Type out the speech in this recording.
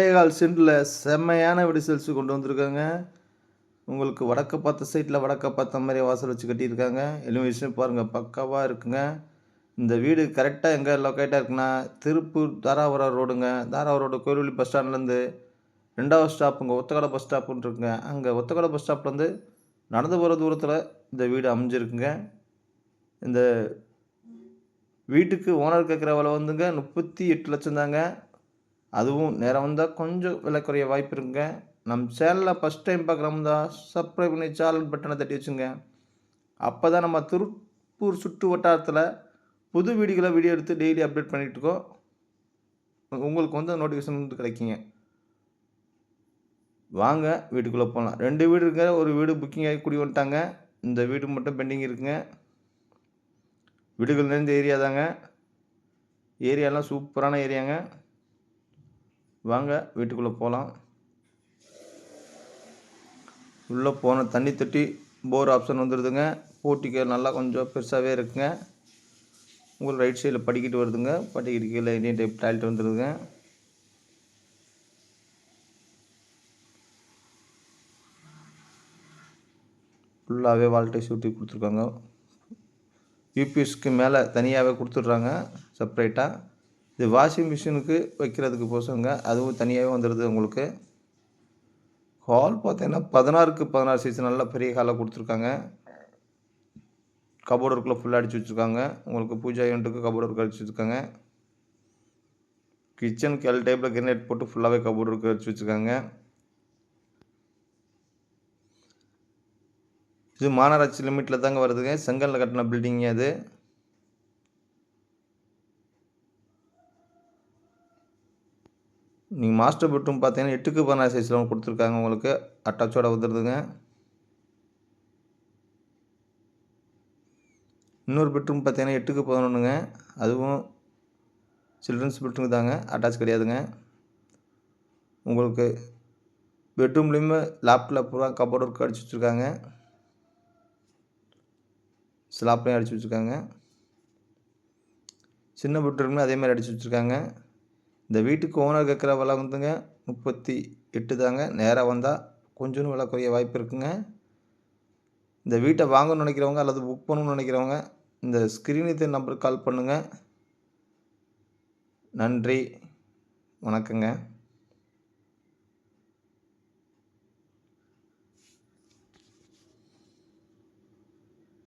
ஏகால் சென்டில் செம்மையான வீடு கொண்டு வந்திருக்காங்க. உங்களுக்கு வடக்க பார்த்த சைட்டில் வடக்க பார்த்த மாதிரி வாசல் வச்சு கட்டியிருக்காங்க. எலிவேஷன் பாருங்கள் பக்காவாக இருக்குங்க. இந்த வீடு கரெக்டாக எங்கே லொக்கேட்டாக இருக்குன்னா திருப்பூர் தாராபுரம் ரோடுங்க. தாராபுரம் ரோடு கோயில்வெளி பஸ் ஸ்டாண்ட்லேருந்து ரெண்டாவது ஸ்டாப்புங்க ஒத்தக்கடை பஸ் ஸ்டாப்புன்னு இருக்குங்க. அங்கே ஒத்தக்கடை பஸ் ஸ்டாப்லேருந்து நடந்து போகிற தூரத்தில் இந்த வீடு அமைஞ்சிருக்குங்க. இந்த வீட்டுக்கு ஓனர் கேட்குற விலை வந்துங்க முப்பத்தி எட்டு லட்சம் தாங்க. அதுவும் நேரம் வந்தால் கொஞ்சம் விலை குறைய வாய்ப்பு இருக்குங்க. நம் சேனலில் ஃபஸ்ட் டைம் பார்க்குறோம்னா சப்ஸ்கிரைப் பண்ணி சேனல் பட்டனை தட்டி வச்சுங்க. அப்போ தான் நம்ம திருப்பூர் சுற்று வட்டாரத்தில் புது வீடியோகளை வீடியோ எடுத்து டெய்லி அப்டேட் பண்ணிகிட்டு இருக்கோம். உங்களுக்கு வந்து நோட்டிஃபிகேஷன் வந்து கிடைக்குங்க. வாங்க வீட்டுக்குள்ளே போகலாம் ரெண்டு வீடு இருக்க ஒரு வீடு புக்கிங் ஆகி குடி வந்துட்டாங்க. இந்த வீடு மட்டும் பெண்டிங் இருக்குங்க. வீடுகள் நிறைந்த ஏரியா தாங்க. ஏரியாலாம் சூப்பரான ஏரியாங்க வாங்க வீட்டுக்குள்ளே போகலாம் உள்ளே போன தண்ணி தொட்டி போர் ஆப்ஷன் வந்துடுதுங்க போட்டிக்கு நல்லா கொஞ்சம் பெருசாகவே இருக்குங்க. உங்களுக்கு ரைட் சைடில் படிக்கிட்டு வருதுங்க. படிக்கிட்டு கீழே இண்டியன் டைப் டாய்லெட் வந்துடுதுங்க ஃபுல்லாகவே வால்டேஜ் சுட்டி கொடுத்துருக்காங்க. யூபிஎஸ்க்கு மேலே தனியாகவே கொடுத்துட்றாங்க. செப்ரேட்டாக இது வாஷிங் மிஷினுக்கு வைக்கிறதுக்கு போசங்க. அதுவும் தனியாகவே வந்துடுது உங்களுக்கு. ஹால் பார்த்தீங்கன்னா பதினாறுக்கு பதினாறு சைஸ் நல்லா பெரிய ஹாலாக கொடுத்துருக்காங்க. கபோர்டு ஃபுல்லாக அடித்து வச்சுருக்காங்க. உங்களுக்கு பூஜா யூனிட்டுக்கு கபோர்டு அடித்து அடிச்சு வச்சுருக்காங்க. கிச்சனுக்கு எல் டைப்பில் கிரனேட் போட்டு ஃபுல்லாகவே கபோர்டு அடித்து அடிச்சு வச்சுருக்காங்க. இது மாநகராட்சி லிமிட்டில் தாங்க வருதுங்க. செங்கலில் கட்டின பில்டிங்க அது நீங்கள் மாஸ்டர் பெட்ரூம் பார்த்தீங்கன்னா எட்டுக்கு பதினாறு சைஸில் கொடுத்துருக்காங்க உங்களுக்கு. அட்டாச்சோட வந்துடுதுங்க இன்னொரு பெட்ரூம் பார்த்தீங்கன்னா எட்டுக்கு பதினொன்றுங்க. அதுவும் சில்ட்ரன்ஸ் பெட்ரூம் தாங்க. அட்டாச் கிடையாதுங்க. உங்களுக்கு பெட்ரூம்லேயுமே லேப்டில் பூரா கபோர்ட் ஒர்க் அடிச்சு வச்சுருக்காங்க. ஸ்லாப்லேயும் அடிச்சு வச்சுருக்காங்க. சின்ன பெட்ரூம்லேயும் அதே மாதிரி அடிச்சு வச்சுருக்காங்க. இந்த வீட்டுக்கு ஓனர் கேட்குற விலை வந்துங்க முப்பத்தி எட்டு தாங்க. நேராக வந்தால் கொஞ்சம் விலை குறைய வாய்ப்பு இருக்குங்க. இந்த வீட்டை வாங்கணும்னு நினைக்கிறவங்க அல்லது புக் பண்ணணும்னு நினைக்கிறவங்க இந்த ஸ்க்ரீனித்த நம்பருக்கு கால் பண்ணுங்கள் நன்றி. வணக்கங்க.